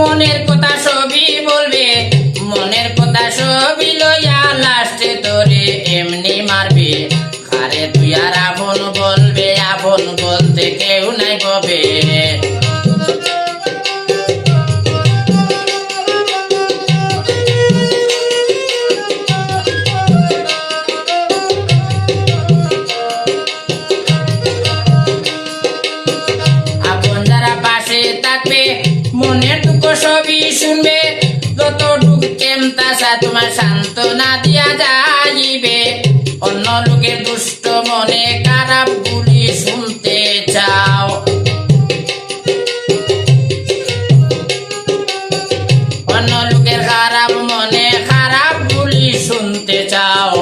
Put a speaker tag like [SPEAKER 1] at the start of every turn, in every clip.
[SPEAKER 1] মনের কেমতাসা তোমার সান্ত্বনা দিয়া যাইবে। অন্য লোকের দুষ্ট মনে খারাপ গুলি শুনতে চাও। অন্য লোকের খারাপ মনে খারাপ গুলি শুনতে চাও।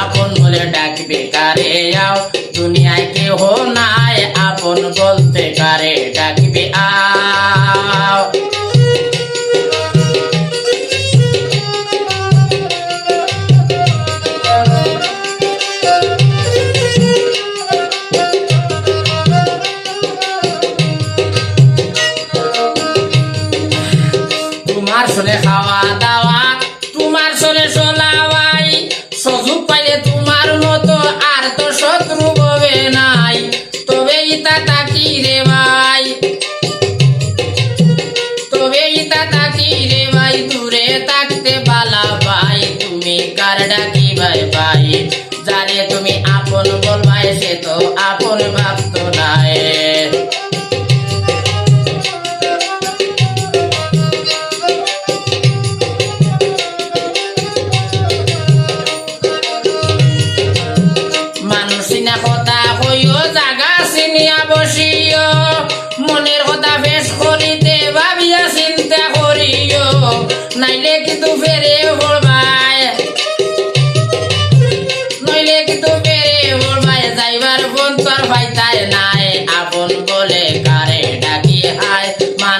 [SPEAKER 1] আপন বলে ডাকবে কারে যাও দুনিয়ায় কেহ নাই, আপন বলতে কারে ডাকবে আও তোমার সরে খাওয়া হায়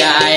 [SPEAKER 1] যায়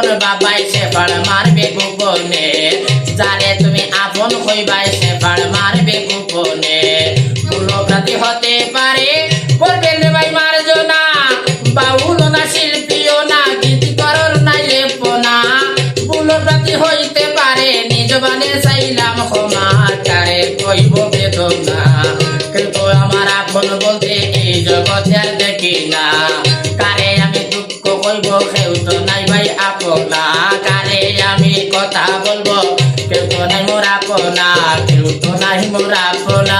[SPEAKER 1] আপন বাবাই সে পাড় মারবে গোপনে? জানে তুমি আপন হইবাই সে পাড় মারবে গোপনে। পুনপ্রাতি হতে পারে, করবেন রে ভাই মারজো না বাউল না শিল্পীও না গীতিকরণ নাই লেপনা। পুনপ্রাতি হইতে পারে, নিজ বানে চাইলাম ক্ষমা কারে কইব বেদনা। কিন্তু আমার আপন বলতে এই জগতে আর দেখি না। ভাই আপনা কারে আমি কথা বলব। কেউ তো নাই মোর আপনা কেউ তো নাই মোর আপনা